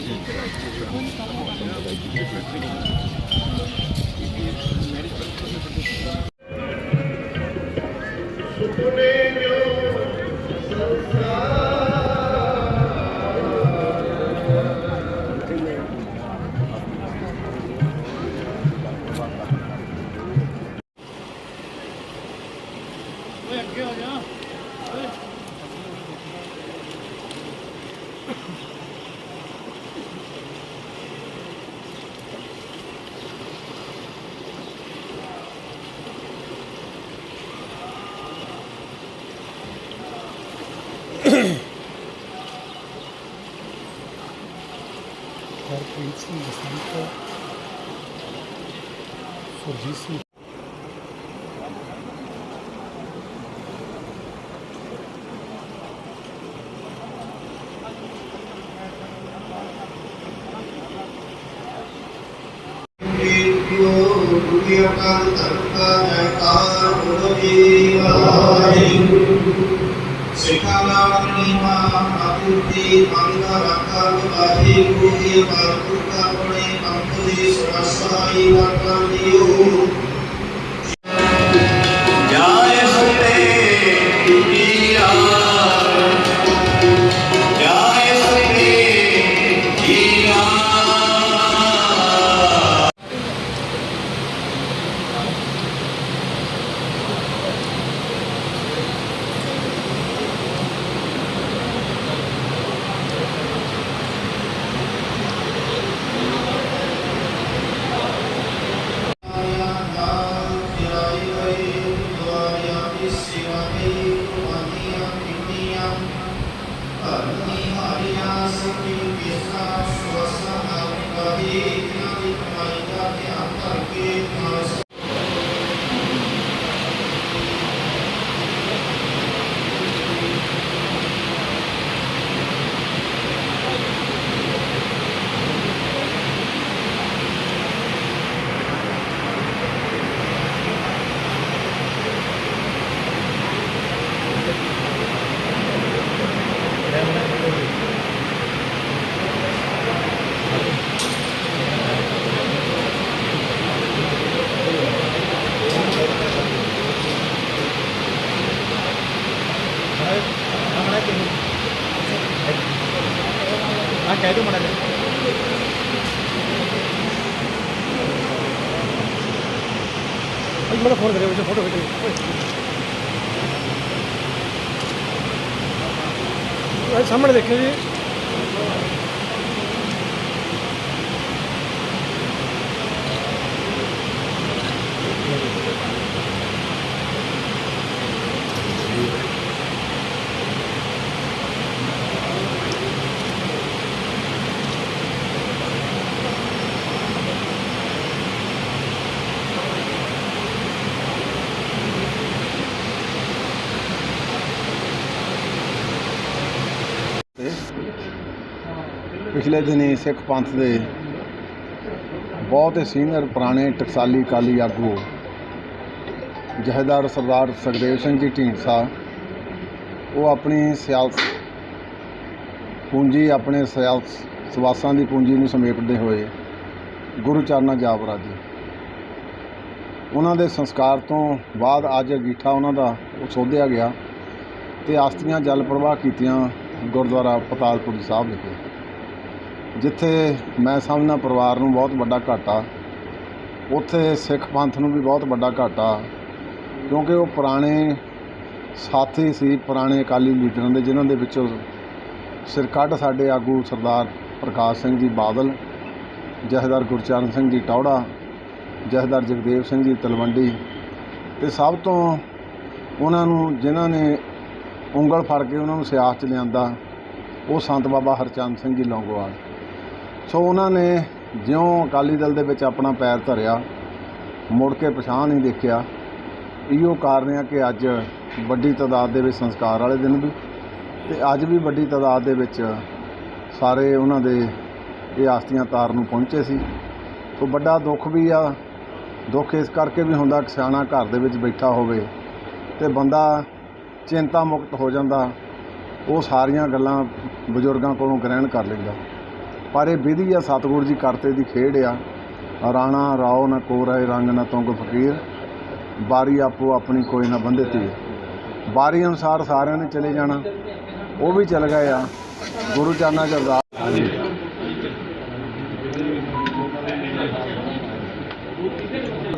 Thank you. Harpreet Singh ਬਸੰਤ ਸੁਰਜੀਤ ਸਿੰਘ ਜੋ ਦੁਨੀਆ ਕਾ ਧਰਤਾ ਜੈਕਾਰ ਬੋਲੋ ਜੀ ਵਾਹਿਗੁਰੂ ਸਿੱਖਾਂ ਦਾ ਮਨੀਮਾ ਆਪੁਰਤੀ ਮੰਗਾ ਰੱਖਾ ਬੁਲਾਹੀ ਗੁਰੂ ਬਾਪੂ ਕਾ ਕਹਿ ਦੋ ਮੜਾ ਅਈ ਮੇਰਾ ਫੋਨ ਕਰਿਓ ਜੇ ਫੋਟੋ ਖਿੱਚੋ। ਓਏ ਸਾਹਮਣੇ ਦੇਖਿਓ ਜੀ। ਪਿਛਲੇ ਦਿਨੀ ਸਿੱਖ ਪੰਥ ਦੇ ਬਹੁਤ ਹੀ ਸੀਨੀਅਰ ਪੁਰਾਣੇ ਟਕਸਾਲੀ ਕਾਲੀ ਆਗੂ ਜਹੇਦਾਰ ਸਰਦਾਰ ਸੁਖਦੇਵ ਸਿੰਘ ਜੀ ਢੀਂਡਸਾ, ਉਹ ਆਪਣੀ ਸਿਆਲਸ ਪੂੰਜੀ, ਆਪਣੇ ਸਿਆਲਸ ਸਵਾਸਾਂ ਦੀ ਪੂੰਜੀ ਨੂੰ ਸਮੇਟਦੇ ਹੋਏ ਗੁਰੂ ਚਰਨਾਂ ਜਾਪ ਬਰਾਜੇ ਉਹਨਾਂ ਦੇ ਸੰਸਕਾਰ ਤੋਂ ਬਾਅਦ ਅੱਜ ਅਗੀਠਾ ਉਹਨਾਂ ਦਾ ਸੋਧਿਆ ਗਿਆ ਤੇ ਆਸਤੀਆਂ ਜਲ ਪ੍ਰਵਾਹ ਕੀਤੀਆਂ ਗੁਰਦੁਆਰਾ ਪਤਾਲਪੁਰੀ ਸਾਹਿਬ ਵਿਖੇ। ਜਿੱਥੇ ਮੈਂ ਸਮਝਦਾ ਪਰਿਵਾਰ ਨੂੰ ਬਹੁਤ ਵੱਡਾ ਘਾਟਾ, ਉੱਥੇ ਸਿੱਖ ਪੰਥ ਨੂੰ ਵੀ ਬਹੁਤ ਵੱਡਾ ਘਾਟਾ, ਕਿਉਂਕਿ ਉਹ ਪੁਰਾਣੇ ਸਾਥੀ ਸੀ, ਪੁਰਾਣੇ ਅਕਾਲੀ ਲੀਡਰਾਂ ਦੇ, ਜਿਨ੍ਹਾਂ ਦੇ ਵਿੱਚੋਂ ਸਿਰਕੱਢ ਸਾਡੇ ਆਗੂ ਸਰਦਾਰ ਪ੍ਰਕਾਸ਼ ਸਿੰਘ ਜੀ ਬਾਦਲ, ਜਥੇਦਾਰ ਗੁਰਚਰਨ ਸਿੰਘ ਜੀ ਟੌੜਾ, ਜਥੇਦਾਰ ਜਗਦੇਵ ਸਿੰਘ ਜੀ ਤਲਵੰਡੀ ਤੇ ਸਭ ਤੋਂ ਉਹਨਾਂ ਨੂੰ, ਜਿਨ੍ਹਾਂ ਨੇ ਉਂਗਲ ਫੜ ਕੇ ਉਹਨਾਂ ਨੂੰ ਸਿਆਸਤ 'ਚ ਲਿਆਂਦਾ, ਉਹ ਸੰਤ ਬਾਬਾ ਹਰਚੰਦ ਸਿੰਘ ਜੀ ਲੌਂਗੋਵਾਲ। ਸੋ ਉਹਨਾਂ ਨੇ ਜਿਉਂ ਅਕਾਲੀ ਦਲ ਦੇ ਵਿੱਚ ਆਪਣਾ ਪੈਰ ਧਰਿਆ, ਮੁੜ ਕੇ ਪਛਾਣ ਨਹੀਂ ਦੇਖਿਆ। ਇਹੋ ਕਾਰਨ ਆ ਕਿ ਅੱਜ ਵੱਡੀ ਤਾਦਾਦ ਦੇ ਵਿੱਚ ਸੰਸਕਾਰ ਵਾਲੇ ਦਿਨ ਵੀ ਤੇ ਅੱਜ ਵੀ ਵੱਡੀ ਤਾਦਾਦ ਦੇ ਵਿੱਚ ਸਾਰੇ ਉਹਨਾਂ ਦੇ ਇਹ ਆਸਤੀਆਂ ਤਾਰ ਨੂੰ ਪਹੁੰਚੇ ਸੀ। ਸੋ ਵੱਡਾ ਦੁੱਖ ਵੀ ਆ, ਦੁੱਖ ਇਸ ਕਰਕੇ ਵੀ ਹੁੰਦਾ ਕਿ ਸਿਆਣਾ ਘਰ ਦੇ ਵਿੱਚ ਬੈਠਾ ਹੋਵੇ ਤੇ ਬੰਦਾ ਚਿੰਤਾ ਮੁਕਤ ਹੋ ਜਾਂਦਾ। ਉਹ ਸਾਰੀਆਂ ਗੱਲਾਂ ਬਜ਼ੁਰਗਾਂ ਕੋਲੋਂ ਗ੍ਰਹਿਣ ਕਰ ਲੈਂਦਾ। ਪਰ ਇਹ ਵਿਧੀ ਆ, ਸਤਿਗੁਰੂ ਜੀ ਕਰਤੇ ਦੀ ਖੇਡ ਆ। ਰਾਣਾ ਰਾਓ ਨਾ ਕੋਰੇ ਰੰਗ ਨਾ ਤੁੰਗ ਫਕੀਰ। ਬਾਰੀ ਆਪੋ ਆਪਣੀ ਕੋਈ ਨਾ ਬੰਦੇ ਤੀ ਬਾਰੀ ਅਨੁਸਾਰ ਸਾਰਿਆਂ ਨੇ ਚਲੇ ਜਾਣਾ। ਉਹ ਵੀ ਚਲ ਗਏ ਆ। ਗੁਰੂ ਚਰਨਾਂ ਚ ਅਰਦਾਸ।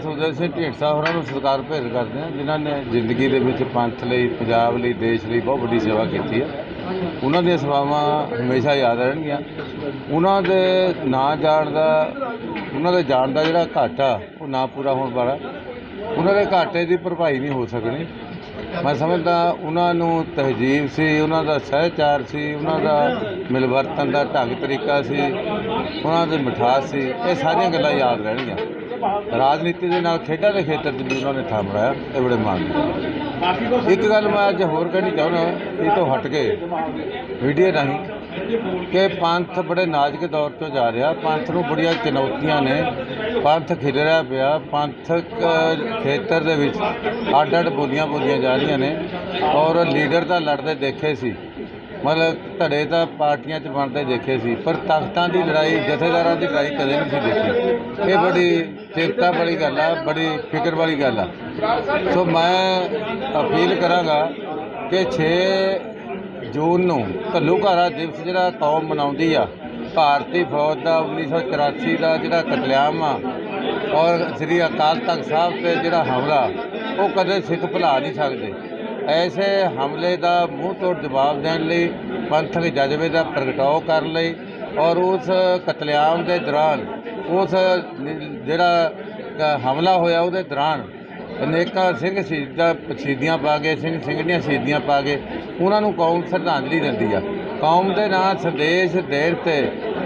ਸੁਖਦੇਵ ਸਿੰਘ ਢੀਂਡਸਾ ਹੋਰਾਂ ਨੂੰ ਸਤਿਕਾਰ ਭੇਟ ਕਰਦੇ ਹਾਂ, ਜਿਨ੍ਹਾਂ ਨੇ ਜ਼ਿੰਦਗੀ ਦੇ ਵਿੱਚ ਪੰਥ ਲਈ, ਪੰਜਾਬ ਲਈ, ਦੇਸ਼ ਲਈ ਬਹੁਤ ਵੱਡੀ ਸੇਵਾ ਕੀਤੀ ਹੈ ਉਹਨਾਂ ਦੀਆਂ ਸੇਵਾਵਾਂ ਹਮੇਸ਼ਾ ਯਾਦ ਰਹਿਣਗੀਆਂ। ਉਹਨਾਂ ਦੇ ਨਾ ਜਾਣ ਦਾ, ਉਹਨਾਂ ਦੇ ਜਾਣ ਦਾ ਜਿਹੜਾ ਘਾਟਾ, ਉਹ ਨਾ ਪੂਰਾ ਹੋਣ ਵਾਲਾ, ਉਹਨਾਂ ਦੇ ਘਾਟੇ ਦੀ ਭਰਪਾਈ ਨਹੀਂ ਹੋ ਸਕਣੀ। ਮੈਂ ਸਮਝਦਾ ਉਹਨਾਂ ਨੂੰ ਤਹਿਜੀਬ ਸੀ, ਉਹਨਾਂ ਦਾ ਸਹਿਚਾਰ ਸੀ, ਉਹਨਾਂ ਦਾ ਮਿਲਵਰਤਨ ਦਾ ਢੰਗ ਤਰੀਕਾ ਸੀ, ਉਹਨਾਂ ਦੀ ਮਿਠਾਸ ਸੀ, ਇਹ ਸਾਰੀਆਂ ਗੱਲਾਂ ਯਾਦ ਰਹਿਣਗੀਆਂ। ਰਾਜਨੀਤੀ ਦੇ ਨਾਲ ਖੇਡਾਂ ਦੇ ਖੇਤਰ 'ਚ ਵੀ ਉਹਨਾਂ ਨੇ ਥਾਂ ਬਣਾਇਆ, ਇਹ ਬੜੇ ਮਾਣ ਦੀ ਇੱਕ ਗੱਲ ਮੈਂ ਅੱਜ ਹੋਰ ਕਹਿਣੀ ਚਾਹੁੰਦਾ ਇਹ ਤੋਂ ਹਟ ਕੇ ਵੀਡੀਓ ਰਾਹੀਂ ਕਿ ਪੰਥ ਬੜੇ ਨਾਜ਼ੁਕ ਦੌਰ ਤੋਂ ਜਾ ਰਿਹਾ, ਪੰਥ ਨੂੰ ਬੜੀਆਂ ਚੁਣੌਤੀਆਂ ਨੇ। ਪੰਥ ਖਿਲ ਰਿਹਾ ਪਿਆ ਪੰਥਕ ਖੇਤਰ ਦੇ ਵਿੱਚ ਅੱਡ ਅੱਡ ਬੋਲੀਆਂ ਬੋਲੀਆਂ ਜਾ ਰਹੀਆਂ ਨੇ। ਔਰ ਲੀਡਰ ਤਾਂ ਲੜਦੇ ਦੇਖੇ ਸੀ। ਮਤਲਬ ਧੜੇ ਤਾਂ ਪਾਰਟੀਆਂ 'ਚ ਬਣਦੇ ਦੇਖੇ ਸੀ, ਪਰ ਤਾਕਤਾਂ ਦੀ ਲੜਾਈ, ਜਥੇਦਾਰਾਂ ਦੀ ਲੜਾਈ ਕਦੇ ਨਹੀਂ ਸੀ ਦੇਖੀ। ਇਹ ਬੜੀ ਚਿੰਤਾ ਵਾਲੀ ਗੱਲ ਆ, ਬੜੀ ਫਿਕਰ ਵਾਲੀ ਗੱਲ ਆ। ਸੋ ਮੈਂ ਅਪੀਲ ਕਰਾਂਗਾ ਕਿ 6 ਜੂਨ ਨੂੰ ਘੱਲੂਘਾਰਾ ਦਿਵਸ ਜਿਹੜਾ ਕੌਮ ਮਨਾਉਂਦੀ ਆ, ਭਾਰਤੀ ਫੌਜ ਦਾ 1984 ਦਾ ਜਿਹੜਾ ਕਤਲੇਆਮ ਆ, ਔਰ ਸ੍ਰੀ ਅਕਾਲ ਤਖਤ ਸਾਹਿਬ ਤੇ ਜਿਹੜਾ ਹਮਲਾ, ਉਹ ਕਦੇ ਸਿੱਖ ਭੁਲਾ ਨਹੀਂ ਸਕਦੇ। ਐਸੇ ਹਮਲੇ ਦਾ ਮੂੰਹ ਤੋੜ ਜਵਾਬ ਦੇਣ ਲਈ ਪੰਥਕ ਜਜ਼ਬੇ ਦਾ ਪ੍ਰਗਟਾਓ ਕਰਨ ਲਈ ਔਰ ਉਸ ਕਤਲੇਆਮ ਦੇ ਦੌਰਾਨ, ਉਸ ਜਿਹੜਾ ਹਮਲਾ ਹੋਇਆ ਉਹਦੇ ਦੌਰਾਨ ਅਨੇਕਾਂ ਸਿੰਘ ਸ਼ਹੀਦਾਂ, ਸ਼ਹੀਦੀਆਂ ਪਾ ਕੇ, ਸਿੰਘ ਸਿੰਘਣੀਆਂ ਸ਼ਹੀਦੀਆਂ ਪਾ ਕੇ ਉਹਨਾਂ ਨੂੰ ਕੌਮ ਸ਼ਰਧਾਂਜਲੀ ਦਿੰਦੀ ਆ। ਕੌਮ ਦੇ ਨਾਂ ਸੰਦੇਸ਼ ਦੇਣ ਤੇ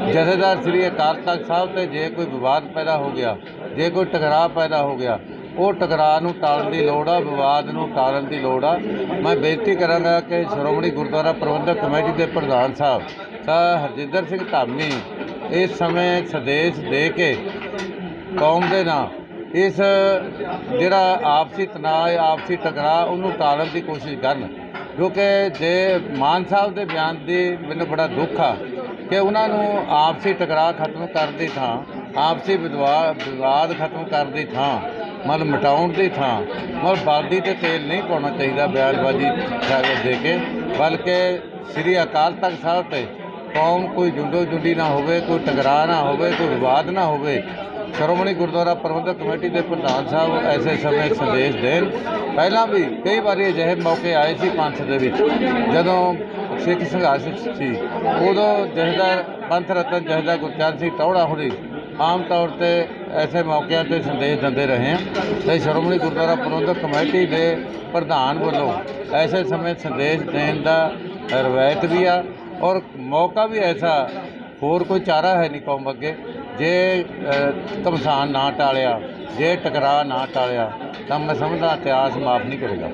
ਜਥੇਦਾਰ ਸ੍ਰੀ ਅਕਾਲ ਤਖਤ ਸਾਹਿਬ ਤੇ ਜੇ ਕੋਈ ਵਿਵਾਦ ਪੈਦਾ ਹੋ ਗਿਆ, ਜੇ ਕੋਈ ਟਕਰਾਅ ਪੈਦਾ ਹੋ ਗਿਆ ਉਹ ਟਕਰਾਅ ਨੂੰ ਟਾਲਣ ਦੀ ਲੋੜ ਆ, ਵਿਵਾਦ ਨੂੰ ਟਾਲਣ ਦੀ ਲੋੜ ਆ। ਮੈਂ ਬੇਨਤੀ ਕਰਾਂਗਾ ਕਿ ਸ਼੍ਰੋਮਣੀ ਗੁਰਦੁਆਰਾ ਪ੍ਰਬੰਧਕ ਕਮੇਟੀ ਦੇ ਪ੍ਰਧਾਨ ਸਾਹਿਬ ਸਾ ਹਰਜਿੰਦਰ ਸਿੰਘ ਧਾਮੀ ਇਸ ਸਮੇਂ ਸੰਦੇਸ਼ ਦੇ ਕੇ ਕੌਮ ਦੇ ਨਾਲ ਇਸ ਜਿਹੜਾ ਆਪਸੀ ਤਣਾਅ, ਆਪਸੀ ਟਕਰਾਅ, ਉਹਨੂੰ ਟਾਲਣ ਦੀ ਕੋਸ਼ਿਸ਼ ਕਰਨ। ਕਿਉਂਕਿ ਜੇ ਮਾਨ ਸਾਹਿਬ ਦੇ ਬਿਆਨ ਦੀ ਮੈਨੂੰ ਬੜਾ ਦੁੱਖ ਆ ਕਿ ਉਹਨਾਂ ਨੂੰ ਆਪਸੀ ਟਕਰਾਅ ਖਤਮ ਕਰਨ ਦੀ ਥਾਂ, ਆਪਸੀ ਵਿਦਵਾ, ਵਿਵਾਦ ਖਤਮ ਕਰਨ ਦੀ ਥਾਂ ਮਤਲਬ ਮਿਟਾਉਣ ਦੀ ਥਾਂ, ਮਤਲਬ ਬਾਲਦੀ ਤੇ ਤੇਲ ਨਹੀਂ ਪਾਉਣਾ ਚਾਹੀਦਾ ਬਿਆਨਬਾਜ਼ੀ ਦੇ ਕੇ, ਬਲਕਿ ਸ੍ਰੀ ਅਕਾਲ ਤਖਤ ਸਾਹਿਬ ਤੇ ਕੌਮ ਕੋਈ ਜੁੰਡੋ ਜੁੰਡੀ ਨਾ ਹੋਵੇ, ਕੋਈ ਟਕਰਾਅ ਨਾ ਹੋਵੇ, ਕੋਈ ਵਿਵਾਦ ਨਾ ਹੋਵੇ, ਸ਼੍ਰੋਮਣੀ ਗੁਰਦੁਆਰਾ ਪ੍ਰਬੰਧਕ ਕਮੇਟੀ ਦੇ ਪ੍ਰਧਾਨ ਸਾਹਿਬ ਐਸੇ ਸਮੇਂ ਸੰਦੇਸ਼ ਦੇਣ। ਪਹਿਲਾਂ ਵੀ ਕਈ ਵਾਰੀ ਅਜਿਹੇ ਮੌਕੇ ਆਏ ਸੀ ਪੰਥ ਦੇ ਵਿੱਚ, ਜਦੋਂ ਸਿੱਖ ਸੰਘਰਸ਼ ਸੀ, ਉਦੋਂ ਜਥੇਦਾਰ ਪੰਥ ਰਤਨ ਜਥੇਦਾਰ ਗੁਰਚਰਨ ਸਿੰਘ ਟੌੜਾ ਹੋਣੀ ਆਮ ਤੌਰ ਤੇ ਐਸੇ ਮੌਕਿਆਂ ਤੇ ਸੰਦੇਸ਼ ਦਿੰਦੇ ਰਹੇ ਹਾਂ ਤੇ ਸ਼੍ਰੋਮਣੀ ਗੁਰਦੁਆਰਾ ਪ੍ਰਬੰਧਕ ਕਮੇਟੀ ਦੇ ਪ੍ਰਧਾਨ ਵੱਲੋਂ ਐਸੇ ਸਮੇਂ ਸੰਦੇਸ਼ ਦੇਣ ਦਾ ਰਵਾਇਤ ਵੀ ਆ ਔਰ ਮੌਕਾ ਵੀ ਐਸਾ ਹੋਰ ਕੋਈ ਚਾਰਾ ਹੈ ਨਹੀਂ ਕੌਮ ਅੱਗੇ। ਜੇ ਕਮਸਾਨ ਨਾ ਟਾਲਿਆ, ਜੇ ਟਕਰਾਅ ਨਾ ਟਾਲਿਆ, ਤਾਂ ਮੈਂ ਸਮਝਦਾ ਇਤਿਹਾਸ ਮਾਫ ਨਹੀਂ ਕਰੇਗਾ।